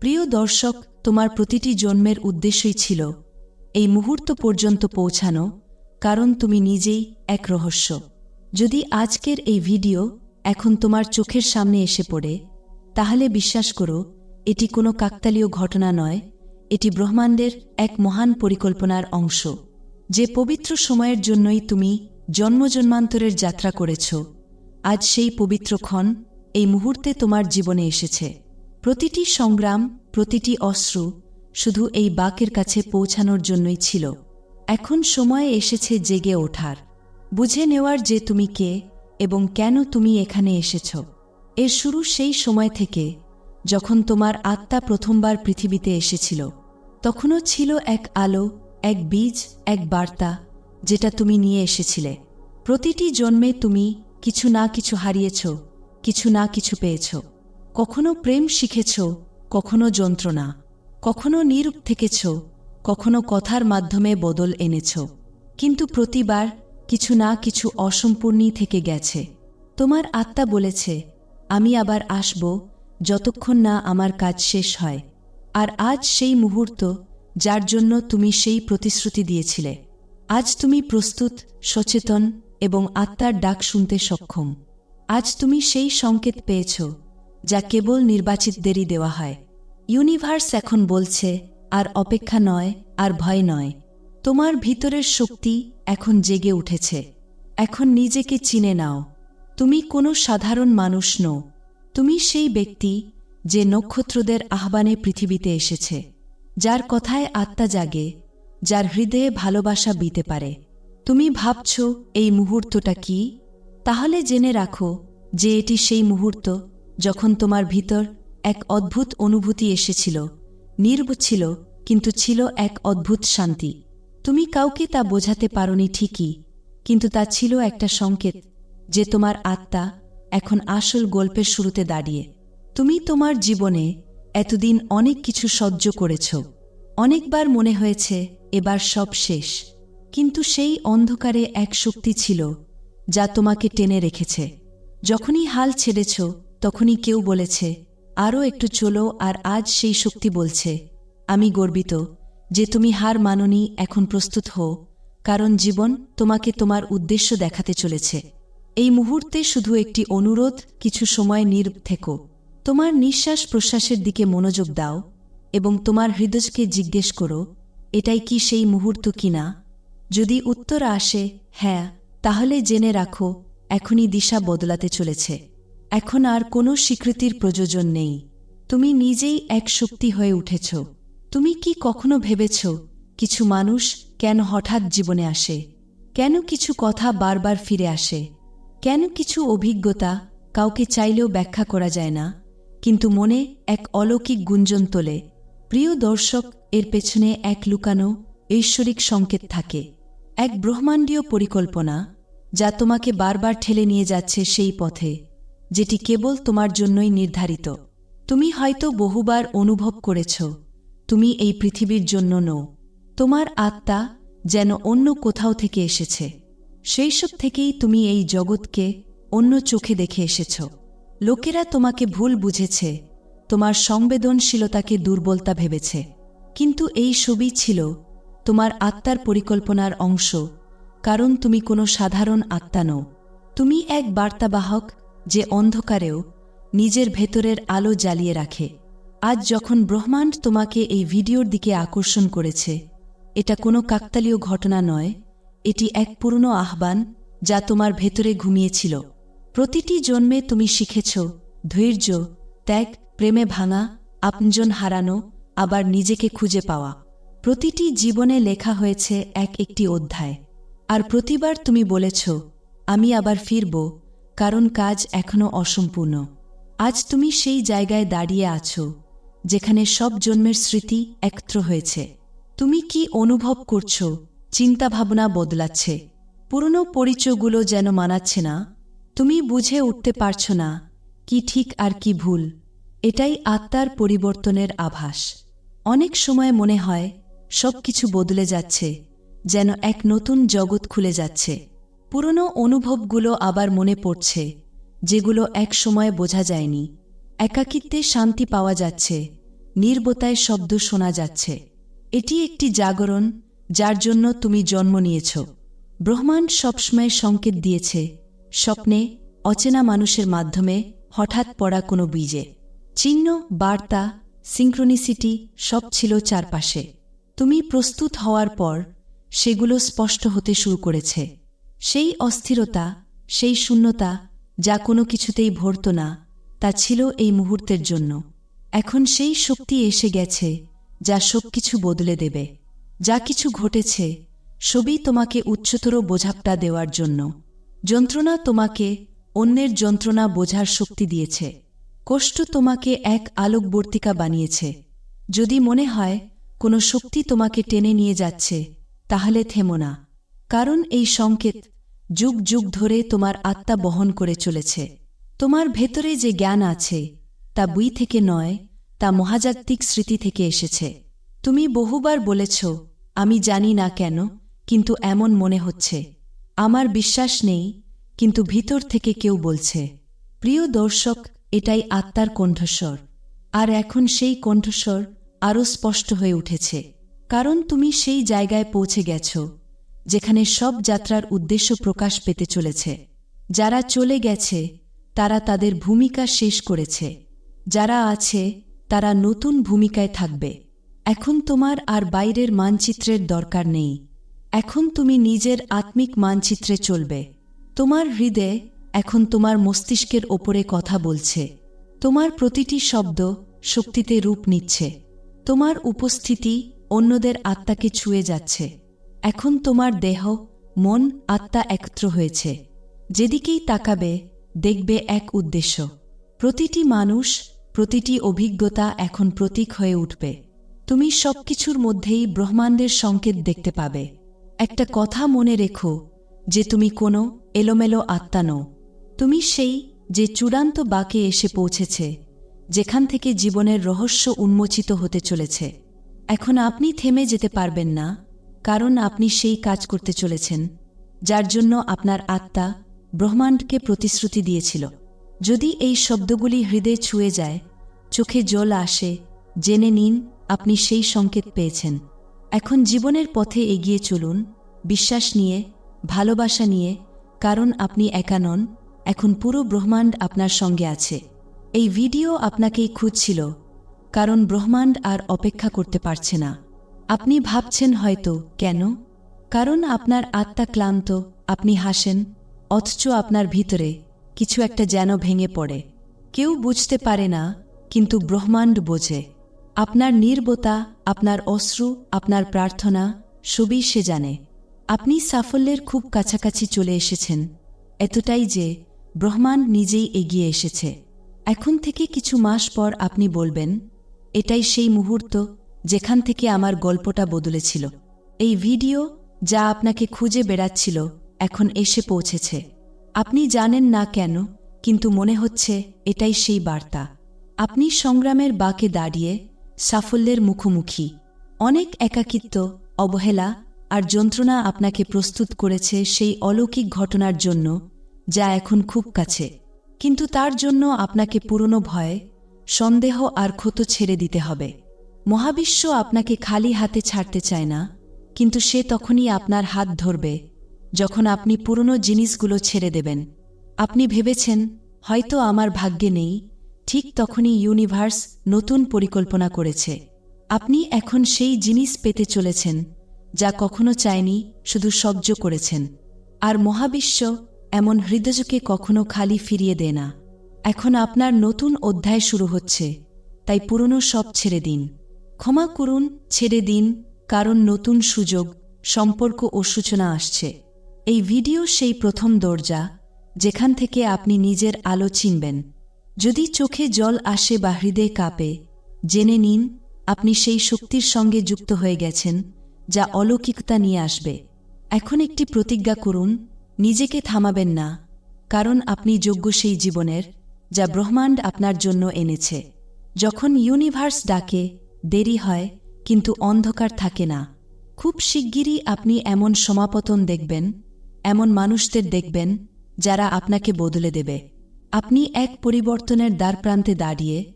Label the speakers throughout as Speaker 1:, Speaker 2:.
Speaker 1: প্রিয় দর্শক, তোমার প্রতিটি জন্মের উদ্দেশ্যই ছিল এই মুহূর্ত পর্যন্ত পৌঁছানো, কারণ তুমি নিজেই এক রহস্য। যদি আজকের এই ভিডিও এখন তোমার চোখের সামনে এসে পড়ে, তাহলে বিশ্বাস করো, এটি কোনো কাকতালীয় ঘটনা নয়, এটি ব্রহ্মাণ্ডের এক মহান পরিকল্পনার অংশ। যে পবিত্র সময়ের জন্যই তুমি জন্মজন্মান্তরের যাত্রা করেছ, আজ সেই পবিত্র ক্ষণ এই মুহূর্তে তোমার জীবনে এসেছে। প্রতিটি সংগ্রাম, প্রতিটি অশ্রু শুধু এই বাকের কাছে পৌঁছানোর জন্যই ছিল। এখন সময় এসেছে জেগে ওঠার। বুঝে নেওয়ার যে তুমি কে এবং কেন তুমি এখানে এসেছ। এর শুরু সেই সময় থেকে যখন তোমার আত্মা প্রথমবার পৃথিবীতে এসেছিল। তখনও ছিল এক আলো, এক বীজ, এক বার্তা যেটা তুমি নিয়ে এসেছিলে। প্রতিটি জন্মে তুমি কিছু না কিছু হারিয়েছ, কিছু না কিছু পেয়েছ। কখনো প্রেম শিখেছ, কখনো যন্ত্রণা, কখনো নিরূপ থেকেছ, কখনো কথার মাধ্যমে বদল এনেছ। কিন্তু প্রতিবার কিছু না কিছু অসম্পূর্ণই থেকে গেছে। তোমার আত্মা বলেছে, আমি আবার আসব যতক্ষণ না আমার কাজ শেষ হয়। আর আজ সেই মুহূর্ত যার জন্য তুমি সেই প্রতিশ্রুতি দিয়েছিলে। আজ তুমি প্রস্তুত, সচেতন এবং আত্মার ডাক শুনতে সক্ষম। আজ তুমি সেই সংকেত পেয়েছ যা কেবল নির্বাচিতদেরই দেওয়া হয়। ইউনিভার্স এখন বলছে, আর অপেক্ষা নয়, আর ভয় নয়। তোমার ভিতরের শক্তি এখন জেগে উঠেছে। এখন নিজেকে চিনে নাও। তুমি কোনো সাধারণ মানুষ নও। তুমি সেই ব্যক্তি যে নক্ষত্রদের আহ্বানে পৃথিবীতে এসেছে, যার কথায় আত্মা জাগে, যার হৃদয়ে ভালোবাসা বিতে পারে। তুমি ভাবছ, এই মুহূর্তটা কি? তাহলে জেনে রাখো যে এটি সেই মুহূর্ত যখন তোমার ভিতর এক অদ্ভুত অনুভূতি এসেছিল, নির্ব ছিল, কিন্তু ছিল এক অদ্ভুত শান্তি। তুমি কাউকে তা বোঝাতে পারোনি ঠিকই, কিন্তু তা ছিল একটা সংকেত যে তোমার আত্মা এখন আসল গল্পের শুরুতে দাঁড়িয়ে। তুমি তোমার জীবনে এতদিন অনেক কিছু সহ্য করেছ। অনেকবার মনে হয়েছে, এবার সব শেষ। কিন্তু সেই অন্ধকারে এক শক্তি ছিল যা তোমাকে টেনে রেখেছে। যখনই হাল ছেড়েছ তখনই কেউ বলেছে, আরও একটু চলো আর আজ সেই শক্তি বলছে। আমি গর্বিত যে তুমি হার মাননি, এখন প্রস্তুত হও, কারণ জীবন তোমাকে তোমার উদ্দেশ্য দেখাতে চলেছে। এই মুহূর্তে শুধু একটি অনুরোধ, কিছু সময় নির্ব থেকো। তোমার নিঃশ্বাস প্রশ্বাসের দিকে মনোযোগ দাও এবং তোমার হৃদয়কে জিজ্ঞেস করো, এটাই কি সেই মুহূর্ত কিনা? যদি উত্তর আসে হ্যাঁ তাহলে জেনে রাখো, এখনই দিশা বদলাতে চলেছে। এখন আর কোনো স্বীকৃতির প্রয়োজন নেই। তুমি নিজেই এক শক্তি হয়ে উঠেছ। তুমি কি কখনো ভেবেছ, কিছু মানুষ কেন হঠাৎ জীবনে আসে? কেন কিছু কথা বারবার ফিরে আসে? কেন কিছু অভিজ্ঞতা কাউকে চাইলেও ব্যাখ্যা করা যায় না? কিন্তু মনে এক অলৌকিক গুঞ্জন তোলে। প্রিয় দর্শক, এর পেছনে এক লুকানো, ঐশ্বরিক সংকেত থাকে। এক ব্রহ্মাণ্ডীয় পরিকল্পনা, যা তোমাকে বারবার ঠেলে নিয়ে যাচ্ছে সেই পথে। যেটি কেবল তোমার জন্যই নির্ধারিত। তুমি হয়তো বহুবার অনুভব করেছ, তুমি এই পৃথিবীর জন্য নও। তোমার আত্মা যেন অন্য কোথাও থেকে এসেছে। সেইসব থেকেই তুমি এই জগৎকে অন্য চোখে দেখে এসেছ। লোকেরা তোমাকে ভুল বুঝেছে, তোমার সংবেদনশীলতাকে দুর্বলতা ভেবেছে। কিন্তু এই ছবি ছিল তোমার আত্মার পরিকল্পনার অংশ, কারণ তুমি কোনো সাধারণ আত্মা নও। তুমি এক বার্তাবাহক যে অন্ধকারেও নিজের ভেতরের আলো জ্বালিয়ে রাখে। আজ যখন ব্রহ্মাণ্ড তোমাকে এই ভিডিওর দিকে আকর্ষণ করেছে, এটা কোনো কাকতালীয় ঘটনা নয়, এটি এক পুরনো আহ্বান যা তোমার ভেতরে ঘুমিয়েছিল। প্রতিটি জন্মে তুমি শিখেছ, ধৈর্য, ত্যাগ, প্রেমে ভাঙা, আপনজন হারানো, আবার নিজেকে খুঁজে পাওয়া। প্রতিটি জীবনে লেখা হয়েছে এক একটি অধ্যায়। আর প্রতিবার তুমি বলেছ, আমি আবার ফিরব কারণ কাজ এখনও অসম্পূর্ণ। আজ তুমি সেই জায়গায় দাঁড়িয়ে আছো, যেখানে সব জন্মের স্মৃতি একত্র হয়েছে। তুমি কি অনুভব করছ, চিন্তাভাবনা বদলাচ্ছে, পুরনো পরিচয়গুলো যেন মানাচ্ছে না? তুমি বুঝে উঠতে পারছ না, কি ঠিক আর কি ভুল। এটাই আত্মার পরিবর্তনের আভাস। অনেক সময় মনে হয় সব কিছু বদলে যাচ্ছে, যেন এক নতুন জগৎ খুলে যাচ্ছে। পুরনো অনুভবগুলো আবার মনে পড়ছে, যেগুলো এক সময় বোঝা যায়নি। একাকিত্বে শান্তি পাওয়া যাচ্ছে, নির্বতায় শব্দ শোনা যাচ্ছে। এটি একটি জাগরণ, যার জন্য তুমি জন্ম নিয়েছ। ব্রহ্মাণ্ড সবসময় সংকেত দিয়েছে, স্বপ্নে, অচেনা মানুষের মাধ্যমে, হঠাৎ পড়া কোনো বীজে। চিহ্ন, বার্তা সিঙ্ক্রোনিসিটি সব ছিল চারপাশে। তুমি প্রস্তুত হওয়ার পর, সেগুলো স্পষ্ট হতে শুরু করেছে। সেই অস্থিরতা, সেই শূন্যতা যা কোনো কিছুতেই ভরত না, তা ছিল এই মুহূর্তের জন্য। এখন সেই শক্তি এসে গেছে যা সবকিছু বদলে দেবে। যা কিছু ঘটেছে, সবই তোমাকে উচ্চতর বোঝাপটা দেওয়ার জন্য। যন্ত্রণা তোমাকে অন্যের যন্ত্রণা বোঝার শক্তি দিয়েছে। কষ্ট তোমাকে এক আলোকবর্তিকা বানিয়েছে। যদি মনে হয় কোনো শক্তি তোমাকে টেনে নিয়ে যাচ্ছে, তাহলে থেমো না। কারণ এই সংকেত যুগ যুগ ধরে তোমার আত্মা বহন করে চলেছে। তোমার ভেতরে যে জ্ঞান আছে, তা বই থেকে নয়, তা মহাজাগতিক স্মৃতি থেকে এসেছে। তুমি বহুবার বলেছ, আমি জানি না কেন, কিন্তু এমন মনে হচ্ছে। আমার বিশ্বাস নেই, কিন্তু ভিতর থেকে কেউ বলছে, প্রিয় দর্শক, এটাই আত্মার কণ্ঠস্বর। আর এখন সেই কণ্ঠস্বর আরও স্পষ্ট হয়ে উঠেছে। কারণ তুমি সেই জায়গায় পৌঁছে গেছ। যেখানে সব যাত্রার উদ্দেশ্য প্রকাশ পেতে চলেছে। যারা চলে গেছে, তারা তাদের ভূমিকা শেষ করেছে। যারা আছে, তারা নতুন ভূমিকায় থাকবে। এখন তোমার আর বাইরের মানচিত্রের দরকার নেই। এখন তুমি নিজের আত্মিক মানচিত্রে চলবে। তোমার হৃদয়ে এখন তোমার মস্তিষ্কের ওপরে কথা বলছে। তোমার প্রতিটি শব্দ শক্তিতে রূপ নিচ্ছে। তোমার উপস্থিতি অন্যদের আত্মাকে ছুঁয়ে যাচ্ছে। এখন তোমার দেহ, মন, আত্মা একত্র হয়েছে। যেদিকেই তাকাবে, দেখবে এক উদ্দেশ্য। প্রতিটি মানুষ, প্রতিটি অভিজ্ঞতা এখন প্রতীক হয়ে উঠবে। তুমি সবকিছুর মধ্যেই ব্রহ্মাণ্ডের সংকেত দেখতে পাবে। একটা কথা মনে রেখো যে তুমি কোনো এলোমেলো আত্মা নও। তুমি সেই যে চূড়ান্ত বাকে এসে পৌঁছেছে, যেখান থেকে জীবনের রহস্য উন্মোচিত হতে চলেছে। এখন আপনি থেমে যেতে পারবেন না। কারণ আপনি সেই কাজ করতে চলেছেন, যার জন্য আপনার আত্মা ব্রহ্মাণ্ডকে প্রতিশ্রুতি দিয়েছিল। যদি এই শব্দগুলি হৃদয়ে ছুঁয়ে যায়, চোখে জল আসে, জেনে নিন আপনি সেই সংকেত পেয়েছেন। এখন জীবনের পথে এগিয়ে চলুন, বিশ্বাস নিয়ে, ভালোবাসা নিয়ে, কারণ আপনি একা নন, এখন পুরো ব্রহ্মাণ্ড আপনার সঙ্গে আছে। এই ভিডিও আপনাকেই খুঁজছিল, কারণ ব্রহ্মাণ্ড আর অপেক্ষা করতে পারছে না। আপনি ভাবছেন হয়তো, কেন? কারণ আপনার আত্মা ক্লান্ত, আপনি হাসেন, অথচ আপনার ভিতরে কিছু একটা যেন ভেঙে পড়ে। কেউ বুঝতে পারে না, কিন্তু ব্রহ্মাণ্ড বোঝে। আপনার নির্বতা, আপনার অশ্রু, আপনার প্রার্থনা, সবই সে জানে। আপনি সাফল্যের খুব কাছাকাছি চলে এসেছেন। এতটাই যে ব্রহ্মাণ্ড নিজেই এগিয়ে এসেছে। এখন থেকে কিছু মাস পর আপনি বলবেন, এটাই সেই মুহূর্ত যেখান থেকে আমার গল্পটা বদলেছিল। এই ভিডিও যা আপনাকে খুঁজে বেড়াচ্ছিল এখন এসে পৌঁছেছে। আপনি জানেন না কেন, কিন্তু মনে হচ্ছে এটাই সেই বার্তা। আপনি সংগ্রামের বাকে দাঁড়িয়ে সাফল্যের মুখোমুখি। অনেক একাকিত্ব, অবহেলা আর যন্ত্রণা আপনাকে প্রস্তুত করেছে সেই অলৌকিক ঘটনার জন্য যা এখন খুব কাছে। কিন্তু তার জন্য আপনাকে পুরনো ভয়, সন্দেহ আর ক্ষত ছেড়ে দিতে হবে। মহাবিশ্ব আপনাকে খালি হাতে ছাড়তে চায় না, কিন্তু সে তখনই আপনার হাত ধরবে, যখন আপনি পুরনো জিনিসগুলো ছেড়ে দেবেন। আপনি ভেবেছেন, হয়তো আমার ভাগ্যে নেই। ঠিক তখনই ইউনিভার্স নতুন পরিকল্পনা করেছে। আপনি এখন সেই জিনিস পেতে চলেছেন, যা কখনো চায়নি, শুধু সহ্য করেছেন। আর মহাবিশ্ব এমন হৃদয়কে কখনো খালি ফিরিয়ে দেয় না। এখন আপনার নতুন অধ্যায় শুরু হচ্ছে, তাই পুরনো সব ছেড়ে দিন। ক্ষমা করুন, ছেড়ে দিন, কারণ নতুন সুযোগ, সম্পর্ক ও সূচনা আসছে। এই ভিডিও সেই প্রথম দরজা, যেখান থেকে আপনি নিজের আলো চিনবেন। যদি চোখে জল আসে বা হৃদয়ে কাঁপে, জেনে নিন, আপনি সেই শক্তির সঙ্গে যুক্ত হয়ে গেছেন, যা অলৌকিকতা নিয়ে আসবে। এখন একটি প্রতিজ্ঞা করুন, নিজেকে থামাবেন না, কারণ আপনি যোগ্য সেই জীবনের, যা ব্রহ্মাণ্ড আপনার জন্য এনেছে। যখন ইউনিভার্স ডাকে দেরি হয়, কিন্তু অন্ধকার থাকে না। খুব শিগগিরই আপনি এমন সমাপতন দেখবেন, এমন মানুষদের দেখবেন, যারা আপনাকে বদলে দেবে। আপনি এক পরিবর্তনের দ্বারপ্রান্তে দাঁড়িয়ে,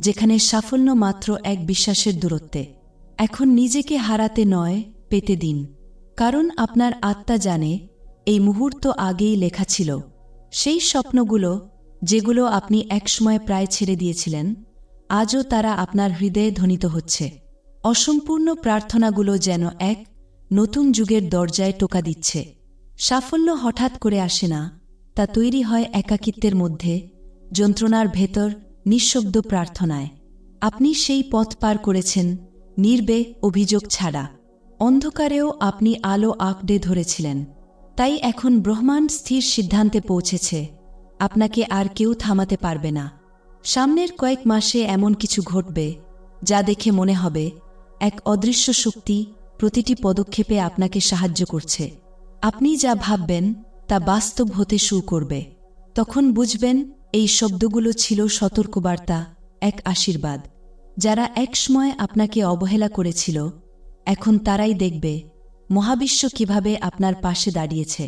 Speaker 1: যেখানে সাফল্য মাত্র এক বিশ্বাসের দূরত্বে। এখন নিজেকে হারাতে নয়, পেতে দিন। কারণ আপনার আত্মা জানে, এই মুহূর্ত আগেই লেখা ছিল। সেই স্বপ্নগুলো, যেগুলো আপনি একসময় প্রায় ছেড়ে দিয়েছিলেন আজও তারা আপনার হৃদয়ে ধ্বনিত হচ্ছে। অসম্পূর্ণ প্রার্থনাগুলো যেন এক নতুন যুগের দরজায় টোকা দিচ্ছে। সাফল্য হঠাৎ করে আসে না, তা তৈরি হয় একাকিত্বের মধ্যে, যন্ত্রণার ভেতর নিঃশব্দ প্রার্থনায়। আপনি সেই পথ পার করেছেন, নির্বে অভিযোগ ছাড়া। অন্ধকারেও আপনি আলো আঁকড়ে ধরেছিলেন। তাই এখন ব্রহ্মাণ্ড স্থির সিদ্ধান্তে পৌঁছেছে। আপনাকে আর কেউ থামাতে পারবে না। সামনের কয়েক মাসে এমন কিছু ঘটবে যা দেখে মনে হবে এক অদৃশ্য শক্তি প্রতিটি পদক্ষেপে আপনাকে সাহায্য করছে। আপনি যা ভাববেন তা বাস্তব হতে শুরু করবে। তখন বুঝবেন এই শব্দগুলো ছিল সতর্কবার্তা, এক আশীর্বাদ। যারা একসময় আপনাকে অবহেলা করেছিল, এখন তারাই দেখবে মহাবিশ্ব কীভাবে আপনার পাশে দাঁড়িয়েছে।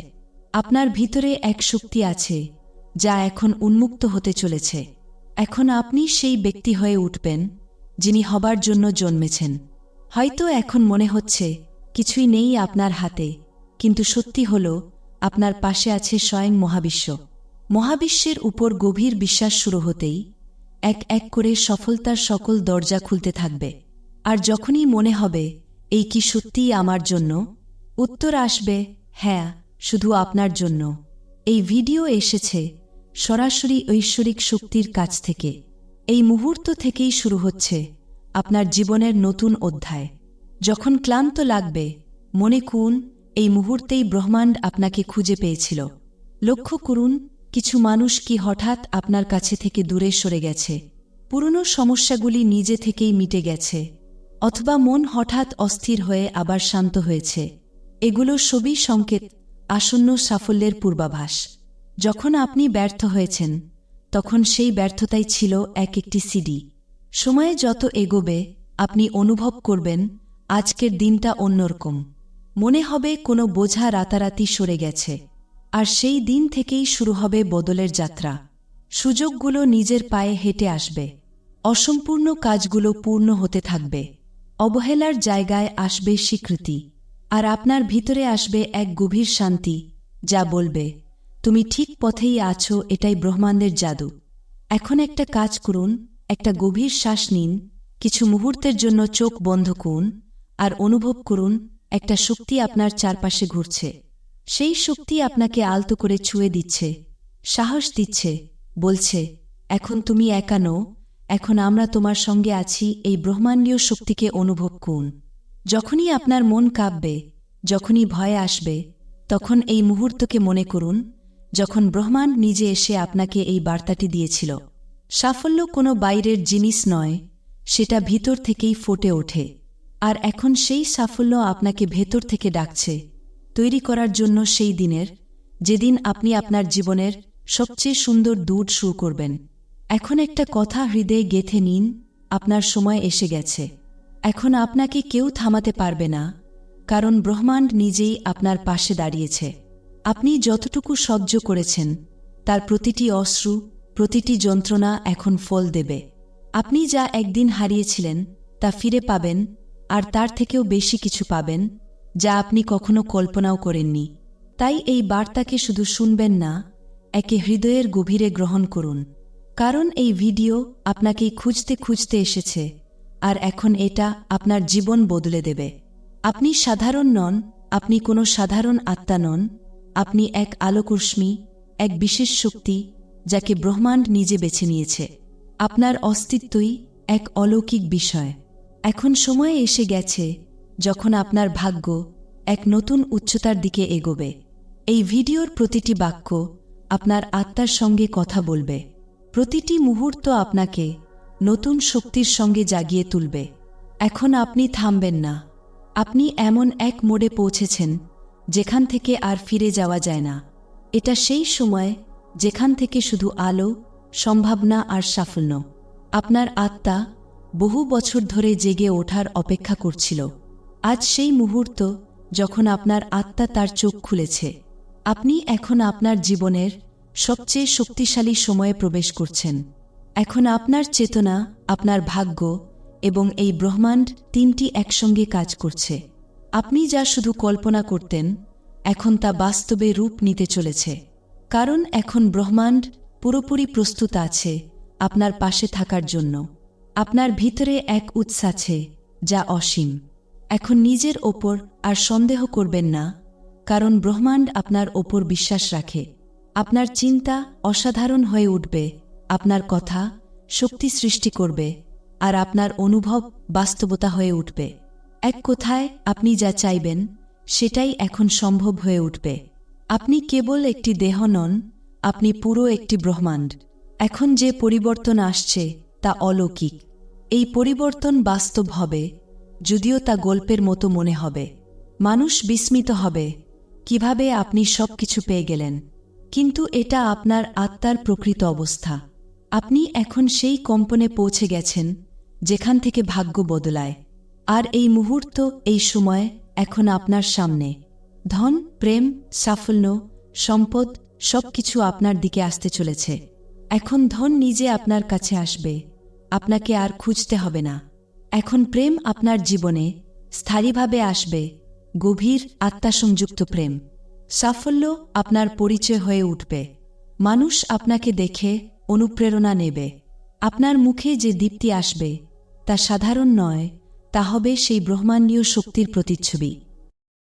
Speaker 1: আপনার ভিতরে এক শক্তি আছে যা এখন উন্মুক্ত হতে চলেছে। এখন আপনি সেই ব্যক্তি হয়ে উঠবেন, যিনি হবার জন্য জন্মেছেন। হয়তো এখন মনে হচ্ছে, কিছুই নেই আপনার হাতে, কিন্তু সত্যি হল, আপনার পাশে আছে স্বয়ং মহাবিশ্ব। মহাবিশ্বের উপর গভীর বিশ্বাস শুরু হতেই, এক এক করে সফলতার সকল দরজা খুলতে থাকবে। আর যখনই মনে হবে, এই কি সত্যিই আমার জন্য? উত্তর আসবে হ্যাঁ শুধু আপনার জন্য। এই ভিডিও এসেছে সরাসরি ঐশ্বরিক শক্তির কাছ থেকে। এই মুহূর্ত থেকেই শুরু হচ্ছে আপনার জীবনের নতুন অধ্যায়। যখন ক্লান্ত লাগবে, মনে কুন, এই মুহূর্তেই ব্রহ্মাণ্ড আপনাকে খুঁজে পেয়েছিল। লক্ষ্য করুন, কিছু মানুষ কি হঠাৎ আপনার কাছে থেকে দূরে সরে গেছে। পুরনো সমস্যাগুলি নিজে থেকেই মিটে গেছে। অথবা মন হঠাৎ অস্থির হয়ে আবার শান্ত হয়েছে। এগুলো সবই সংকেত, আসন্ন সাফল্যের পূর্বাভাস। যখন আপনি ব্যর্থ হয়েছেন, তখন সেই ব্যর্থতাই ছিল এক একটি সিডি সময়ে যত এগোবে, আপনি অনুভব করবেন, আজকের দিনটা অন্যরকম। মনে হবে কোনো বোঝা রাতারাতি সরে গেছে। আর সেই দিন থেকেই শুরু হবে বদলের যাত্রা। সুযোগগুলো নিজের পায়ে হেঁটে আসবে। অসম্পূর্ণ কাজগুলো পূর্ণ হতে থাকবে। অবহেলার জায়গায় আসবে স্বীকৃতি। আর আপনার ভিতরে আসবে এক গভীর শান্তি, যা বলবে তুমি ঠিক পথেই আছো, এটাই ব্রহ্মাণ্ডের জাদু। এখন একটা কাজ করুন, একটা গভীর শ্বাস নিন, কিছু মুহূর্তের জন্য চোখ বন্ধ করুন, আর অনুভব করুন, একটা শক্তি আপনার চারপাশে ঘুরছে। সেই শক্তি আপনাকে আলতো করে ছুঁয়ে দিচ্ছে, সাহস দিচ্ছে, বলছে, এখন তুমি একা নও, এখন আমরা তোমার সঙ্গে আছি, এই ব্রহ্মাণ্ডীয় শক্তিকে অনুভব করুন। যখনই আপনার মন কাঁপবে, যখনই ভয় আসবে, তখন এই মুহূর্তকে মনে করুন যখন ব্রহ্মাণ্ড নিজে এসে আপনাকে এই বার্তাটি দিয়েছিল, সাফল্য কোনো বাইরের জিনিস নয়, সেটা ভিতর থেকেই ফুটে ওঠে। আর এখন সেই সাফল্য আপনাকে ভেতর থেকে ডাকছে, তৈরি করার জন্য সেই দিনের, যেদিন আপনি আপনার জীবনের সবচেয়ে সুন্দর দূর শুরু করবেন। এখন একটা কথা হৃদয়ে গেথে নিন, আপনার সময় এসে গেছে। এখন আপনাকে কেউ থামাতে পারবে না, কারণ ব্রহ্মাণ্ড নিজেই আপনার পাশে দাঁড়িয়েছে। আপনি যতটুকু সহ্য করেছেন, তার প্রতিটি অশ্রু, প্রতিটি যন্ত্রণা এখন ফল দেবে। আপনি যা একদিন হারিয়েছিলেন, তা ফিরে পাবেন, আর তার থেকেও বেশি কিছু পাবেন, যা আপনি কখনো কল্পনাও করেননি। তাই এই বার্তাকে শুধু শুনবেন না, একে হৃদয়ের গভীরে গ্রহণ করুন। কারণ এই ভিডিও আপনাকেই খুঁজতে খুঁজতে এসেছে, আর এখন এটা আপনার জীবন বদলে দেবে। আপনি সাধারণ নন, আপনি কোনো সাধারণ আত্মা নন আপনি এক আলোকর্ষ্মী এক বিশেষ শক্তি, যাকে ব্রহ্মাণ্ড নিজে বেছে নিয়েছে। আপনার অস্তিত্বই এক অলৌকিক বিষয়। এখন সময় এসে গেছে যখন আপনার ভাগ্য এক নতুন উচ্চতার দিকে এগোবে। এই ভিডিওর প্রতিটি বাক্য আপনার আত্মার সঙ্গে কথা বলবে। প্রতিটি মুহূর্ত আপনাকে নতুন শক্তির সঙ্গে জাগিয়ে তুলবে। এখন আপনি থামবেন না। আপনি এমন এক মোড়ে পৌঁছেছেন যেখান থেকে আর ফিরে যাওয়া যায় না। এটা সেই সময় যেখান থেকে শুধু আলো, সম্ভাবনা আর সাফল্য। আপনার আত্মা বহু বছর ধরে জেগে ওঠার অপেক্ষা করছিল। আজ সেই মুহূর্ত যখন আপনার আত্মা তার চোখ খুলেছে। আপনি এখন আপনার জীবনের সবচেয়ে শক্তিশালী সময়ে প্রবেশ করছেন। এখন আপনার চেতনা, আপনার ভাগ্য এবং এই ব্রহ্মাণ্ড তিনটি একসঙ্গে কাজ করছে। আপনি যা শুধু কল্পনা করতেন, এখন তা বাস্তবে রূপ নিতে চলেছে। কারণ এখন ব্রহ্মাণ্ড পুরোপুরি প্রস্তুত আছে আপনার পাশে থাকার জন্য। আপনার ভিতরে এক উৎস আছে, যা অসীম। এখন নিজের ওপর আর সন্দেহ করবেন না, কারণ ব্রহ্মাণ্ড আপনার ওপর বিশ্বাস রাখে। আপনার চিন্তা অসাধারণ হয়ে উঠবে, আপনার কথা শক্তি সৃষ্টি করবে, আর আপনার অনুভব বাস্তবতা হয়ে উঠবে। এক কথায় আপনি যা চাইবেন, সেটাই এখন সম্ভব হয়ে উঠবে। আপনি কেবল একটি দেহ নন, আপনি পুরো একটি ব্রহ্মাণ্ড। এখন যে পরিবর্তন আসছে, তা অলৌকিক। এই পরিবর্তন বাস্তব হবে, যদিও তা গল্পের মতো মনে হবে। মানুষ বিস্মিত হবে, কীভাবে আপনি সব কিছু পেয়ে গেলেন। কিন্তু এটা আপনার আত্মার প্রকৃত অবস্থা। আপনি এখন সেই কম্পনে পৌঁছে গেছেন, যেখান থেকে ভাগ্য বদলায়। আর এই মুহূর্ত, এই সময় এখন আপনার সামনে। ধন, প্রেম, সাফল্য, সম্পদ সবকিছু আপনার দিকে আসতে চলেছে। এখন ধন নিজে আপনার কাছে আসবে। আপনাকে আর খুঁজতে হবে না। এখন প্রেম আপনার জীবনে স্থায়ীভাবে আসবে। গভীর আত্মাসংযুক্ত প্রেম। সাফল্য আপনার পরিচয় হয়ে উঠবে। মানুষ আপনাকে দেখে অনুপ্রেরণা নেবে। আপনার মুখে যে দীপ্তি আসবে, তা সাধারণ নয় তা হবে সেই ব্রহ্মাণ্ডীয় শক্তির প্রতিচ্ছবি।